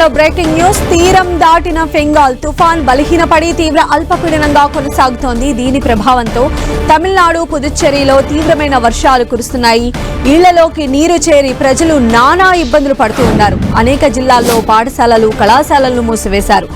Bulletin breaking news. తీరం దాటిన Fengal తుఫాన్ బలహీనపడి తీవ్ర అల్పపీడనంగా కొనసాగుతోంది. దీని ప్రభావంతో తమిళనాడు పుదుచ్చేరిలో తీవ్రమైన వర్షాలు కురుస్తున్నాయి. ఇళ్ళలోకి నీరు చేరి ప్రజలు నానా ఇబ్బందులు పడుతూ ఉన్నారు. అనేక జిల్లాల్లో పాఠశాలలు కళాశాలలను మూసివేశారు.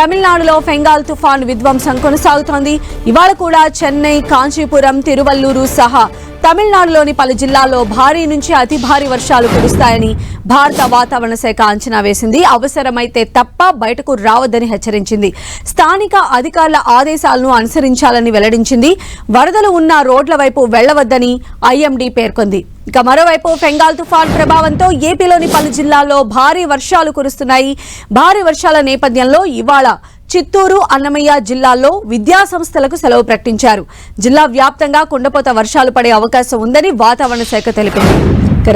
తమిళనాడులో ఫెంగాల్ తుఫాన్ విధ్వంసం కొనసాగుతోంది. ఇవాళ కూడా చెన్నై కాంచీపురం తిరువల్లూరు సహా తమిళనాడులోని పలు జిల్లాల్లో భారీ నుంచి అతి భారీ వర్షాలు కురుస్తాయని భారత వాతావరణ శాఖ అంచనా వేసింది. అవసరమైతే తప్ప బయటకు రావద్దని హెచ్చరించింది. స్థానిక అధికారుల ఆదేశాలను అనుసరించాలని వెల్లడించింది. వరదలు ఉన్న రోడ్ల వైపు వెళ్ళవద్దని ఐఎండీ పేర్కొంది. ఇక మరోవైపు ఫెంగాల్ తుఫాన్ ప్రభావంతో ఏపీలోని పలు జిల్లాల్లో భారీ వర్షాలు కురుస్తున్నాయి. భారీ వర్షాల నేపథ్యంలో ఇవాళ చిత్తూరు అన్నమయ్య జిల్లాల్లో విద్యా సంస్థలకు సెలవు ప్రకటించారు. జిల్లా వ్యాప్తంగా కుండపోత వర్షాలు పడే అవకాశం ఉందని వాతావరణ శాఖ తెలిపింది.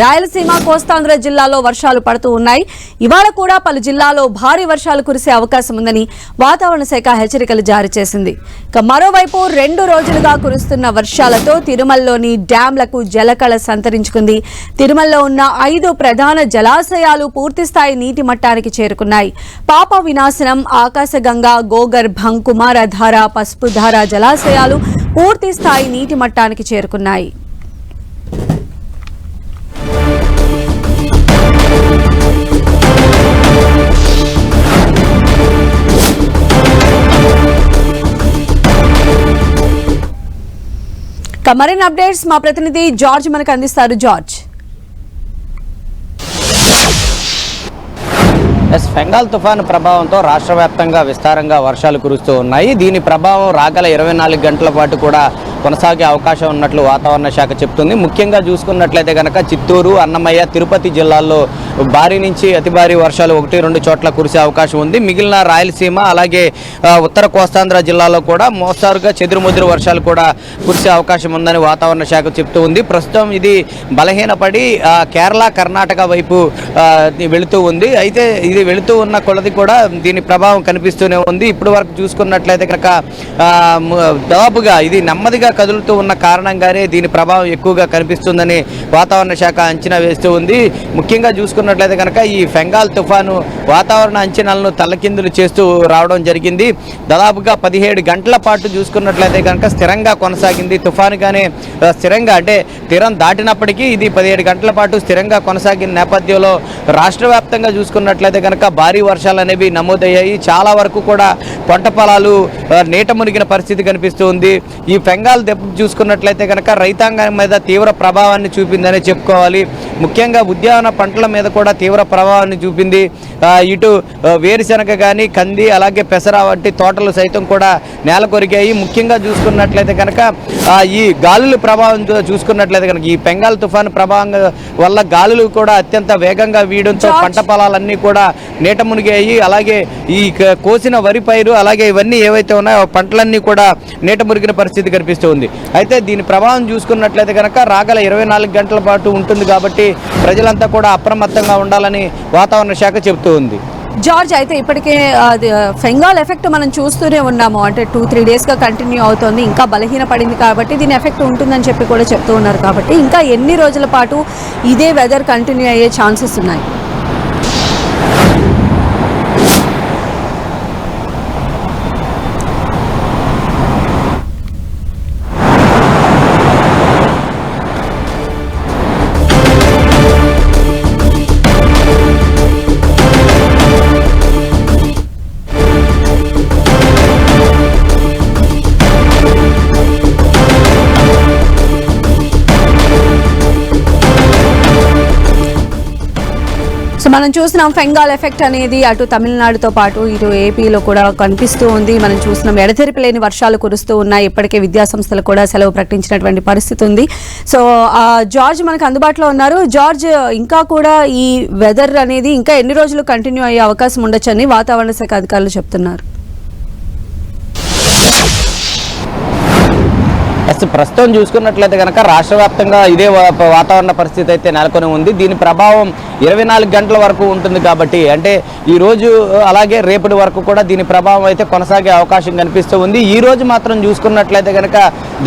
రాయలసీమ కోస్తాంధ్ర జిల్లాలో వర్షాలు పడుతూ ఉన్నాయి. ఇవాళ కూడా పలు జిల్లాలో భారీ వర్షాలు కురిసే అవకాశం ఉందని వాతావరణ శాఖ హెచ్చరికలు జారీ చేసింది. ఇక మరోవైపు రెండు రోజులుగా కురుస్తున్న వర్షాలతో తిరుమలలోని డ్యాంలకు జలకళ సంతరించుకుంది. తిరుమలలో ఉన్న ఐదు ప్రధాన జలాశయాలు పూర్తిస్థాయి నీటి మట్టానికి చేరుకున్నాయి. పాప వినాశనం ఆకాశగంగా గోగర్భం కుమారధార పసుపుధార జలాశయాలు పూర్తి స్థాయి నీటి మట్టానికి చేరుకున్నాయి. మరిన్ని అప్డేట్స్ మా ప్రతినిధి జార్జ్ మనకు అందిస్తారు. జార్జ్. ఎస్ బెంగాల్ తుఫాను ప్రభావంతో రాష్ట్ర వ్యాప్తంగా విస్తారంగా వర్షాలు కురుస్తూ ఉన్నాయి. దీని ప్రభావం రాగల ఇరవై నాలుగు గంటల పాటు కూడా కొనసాగే అవకాశం ఉన్నట్లు వాతావరణ శాఖ చెప్తుంది. ముఖ్యంగా చూసుకున్నట్లయితే కనుక చిత్తూరు అన్నమయ్య తిరుపతి జిల్లాల్లో భారీ నుంచి అతి భారీ వర్షాలు ఒకటి రెండు చోట్ల కురిసే అవకాశం ఉంది. మిగిలిన రాయలసీమ అలాగే ఉత్తర కోస్తాంధ్ర జిల్లాలో కూడా మోస్తారుగా చెదురుముదురు వర్షాలు కూడా కురిసే అవకాశం ఉందని వాతావరణ శాఖ చెప్తూ ఉంది. ప్రస్తుతం ఇది బలహీనపడి కేరళ కర్ణాటక వైపు వెళుతూ ఉంది. అయితే ఇది వెళుతూ ఉన్న కొలది కూడా దీని ప్రభావం కనిపిస్తూనే ఉంది. ఇప్పటి వరకు చూసుకున్నట్లయితే కనుక ఆ, దాదాపుగా ఇది నెమ్మదిగా కదులుతూ ఉన్న కారణంగానే దీని ప్రభావం ఎక్కువగా కనిపిస్తుందని వాతావరణ శాఖ అంచనా వేస్తూ ఉంది. ముఖ్యంగా చూసుకున్నట్లయితే కనుక ఈ ఫెంగాల్ తుఫాను వాతావరణ అంచనాలను తలకిందులు చేస్తూ రావడం జరిగింది. దాదాపుగా పదిహేడు గంటల పాటు చూసుకున్నట్లయితే కనుక స్థిరంగా కొనసాగింది. తుఫానుగానే స్థిరంగా అంటే తీరం దాటినప్పటికీ ఇది పదిహేడు గంటల పాటు స్థిరంగా కొనసాగిన నేపథ్యంలో రాష్ట్ర వ్యాప్తంగా చూసుకున్నట్లయితే కనుక భారీ వర్షాలు అనేవి నమోదయ్యాయి. చాలా వరకు కూడా పంట పొలాలు నీట మునిగిన పరిస్థితి కనిపిస్తూ ఉంది. ఈ ఫెంగాల్ దెబ్బ చూసుకున్నట్లయితే కనుక రైతాంగం మీద తీవ్ర ప్రభావాన్ని చూపిందని చెప్పుకోవాలి. ముఖ్యంగా ఉద్యాన పంటల మీద కూడా తీవ్ర ప్రభావాన్ని చూపింది. ఇటు వేరుశనగ కానీ కంది అలాగే పెసర వంటి తోటలు సైతం కూడా నేల కొరిగాయి. ముఖ్యంగా చూసుకున్నట్లయితే కనుక ఈ గాలుల ప్రభావం చూసుకున్నట్లయితే కనుక ఈ బెంగాల్ తుఫాను ప్రభావం వల్ల గాలులు కూడా అత్యంత వేగంగా వీయడంతో. పంట పొలాలన్నీ కూడా నీట మునిగాయి. అలాగే ఈ కోసిన వరి పైరు అలాగే ఇవన్నీ ఏవైతే ఉన్నాయో పంటలన్నీ కూడా నీట మురిగిన పరిస్థితి కనిపిస్తూ ఉంది. అయితే దీని ప్రభావం చూసుకున్నట్లయితే కనుక రాగల ఇరవై నాలుగు గంటల పాటు ఉంటుంది కాబట్టి ప్రజలంతా కూడా అప్రమత్తంగా ఉండాలని వాతావరణ శాఖ చెబుతూ ఉంది. జార్జ్ అయితే ఇప్పటికే అది, ఫెంగాల్ ఎఫెక్ట్ మనం చూస్తూనే ఉన్నాము. అంటే టూ త్రీ డేస్గా కంటిన్యూ అవుతోంది. ఇంకా బలహీన పడింది కాబట్టి దీని ఎఫెక్ట్ ఉంటుందని చెప్పి కూడా చెప్తూ ఉన్నారు కాబట్టి ఇంకా ఎన్ని రోజుల పాటు ఇదే వెదర్ కంటిన్యూ అయ్యే ఛాన్సెస్ ఉన్నాయి? మనం చూసినాం ఫెంగాల్ ఎఫెక్ట్ అనేది అటు తమిళనాడుతో పాటు ఇటు ఏపీలో కూడా కనిపిస్తూ ఉంది. మనం చూసినాం ఎడతెరిపి లేని వర్షాలు కురుస్తూ ఉన్నాయి. ఇప్పటికే విద్యా సంస్థలు కూడా సెలవు ప్రకటించినటువంటి పరిస్థితి ఉంది. సో ఆ, జార్జ్ మనకు అందుబాటులో ఉన్నారు. జార్జ్ ఇంకా కూడా ఈ వెదర్ అనేది ఇంకా ఎన్ని రోజులు కంటిన్యూ అయ్యే అవకాశం ఉండొచ్చని వాతావరణ శాఖ అధికారులు చెప్తున్నారు. అసలు ప్రస్తుతం చూసుకున్నట్లయితే కనుక రాష్ట్ర వ్యాప్తంగా ఇదే వా- వాతావరణ పరిస్థితి అయితే నెలకొని ఉంది. దీని ప్రభావం ఇరవై నాలుగు గంటల వరకు ఉంటుంది కాబట్టి అంటే ఈ రోజు అలాగే రేపటి వరకు కూడా దీని ప్రభావం అయితే కొనసాగే అవకాశం కనిపిస్తూ ఉంది. ఈ రోజు మాత్రం చూసుకున్నట్లయితే కనుక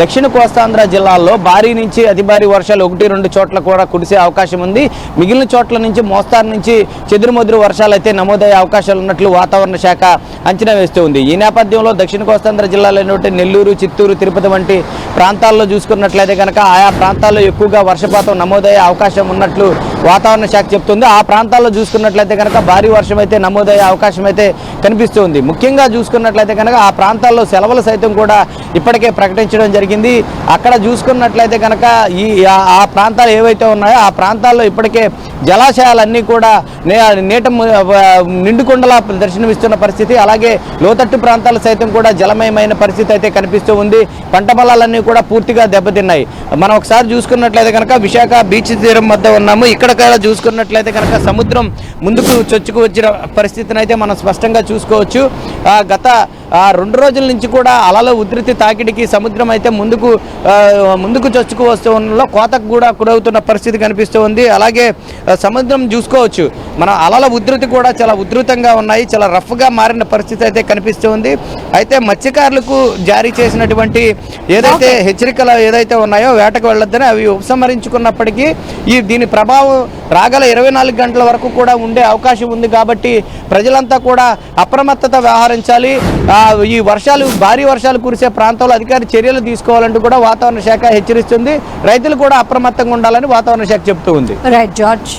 దక్షిణ కోస్తాంధ్ర జిల్లాల్లో భారీ నుంచి అతి భారీ వర్షాలు ఒకటి రెండు చోట్ల కూడా కురిసే అవకాశం ఉంది. మిగిలిన చోట్ల నుంచి మోస్తారు నుంచి చెదురుమదురు వర్షాలు అయితే నమోదయ్యే అవకాశాలు ఉన్నట్లు వాతావరణ శాఖ అంచనా వేస్తూ ఉంది. ఈ నేపథ్యంలో దక్షిణ కోస్తాంధ్ర జిల్లాలైనటువంటి నెల్లూరు చిత్తూరు తిరుపతి వంటి ప్రాంతాల్లో చూసుకున్నట్లయితే కనుక ఆయా ప్రాంతాల్లో ఎక్కువగా వర్షపాతం నమోదయ్యే అవకాశం ఉన్నట్లు వాతావరణ శాఖ చెప్తుంది. ఆ ప్రాంతాల్లో చూసుకున్నట్లయితే కనుక భారీ వర్షం అయితే నమోదయ్యే అవకాశం అయితే కనిపిస్తుంది ముఖ్యంగా చూసుకున్నట్లయితే కనుక ఆ ప్రాంతాల్లో సెలవులు సైతం కూడా ఇప్పటికే ప్రకటించడం జరిగింది. అక్కడ చూసుకున్నట్లయితే కనుక ఈ ఆ- ప్రాంతాలు ఏవైతే ఉన్నాయో ఆ ప్రాంతాల్లో ఇప్పటికే జలాశయాలన్నీ కూడా నే నీట ము- నిండుకుండలా దర్శనమిస్తున్న పరిస్థితి. అలాగే లోతట్టు ప్రాంతాలు సైతం కూడా జలమయమైన పరిస్థితి అయితే కనిపిస్తూ ఉంది. పంట పొలాలన్నీ కూడా పూర్తిగా దెబ్బతిన్నాయి. మనం ఒకసారి చూసుకున్నట్లయితే కనుక విశాఖ బీచ్ తీరం వద్ద ఉన్నాము. ఇక్కడ కూడా చూసుకున్నట్లయితే కనుక సముద్రం ముందుకు చొచ్చుకు వచ్చిన పరిస్థితిని అయితే మనం స్పష్టంగా చూసుకోవచ్చు. ఆ, గత రెండు రోజుల నుంచి కూడా అలల ఉధృతి తాకిడికి సముద్రం అయితే ముందుకు ముందుకు చొచ్చుకు వస్తూ ఉండడంలో కోతకు కూడా గురవుతున్న పరిస్థితి కనిపిస్తూ ఉంది. అలాగే సముద్రం చూసుకోవచ్చు. మన అలల ఉధృతి కూడా చాలా ఉధృతంగా ఉన్నాయి. చాలా రఫ్గా మారిన పరిస్థితి అయితే కనిపిస్తూ ఉంది. అయితే మత్స్యకారులకు జారీ చేసినటువంటి ఏదైతే హెచ్చరికలు ఏదైతే ఉన్నాయో వేటకు వెళ్ళొద్దని అవి ఉపసంహరించుకున్నప్పటికీ ఈ దీని ప్రభావం రాగల ఇరవై నాలుగు గంటల వరకు కూడా ఉండే అవకాశం ఉంది కాబట్టి ప్రజలంతా కూడా అప్రమత్తత వ్యవహరించాలి. ఈ వర్షాలు భారీ వర్షాలు కురిసే ప్రాంతంలో అధికారి చర్యలు తీసుకోవాలంటూ కూడా వాతావరణ శాఖ హెచ్చరిస్తుంది. రైతులు కూడా అప్రమత్తంగా ఉండాలని వాతావరణ శాఖ చెప్తూ ఉంది. Right George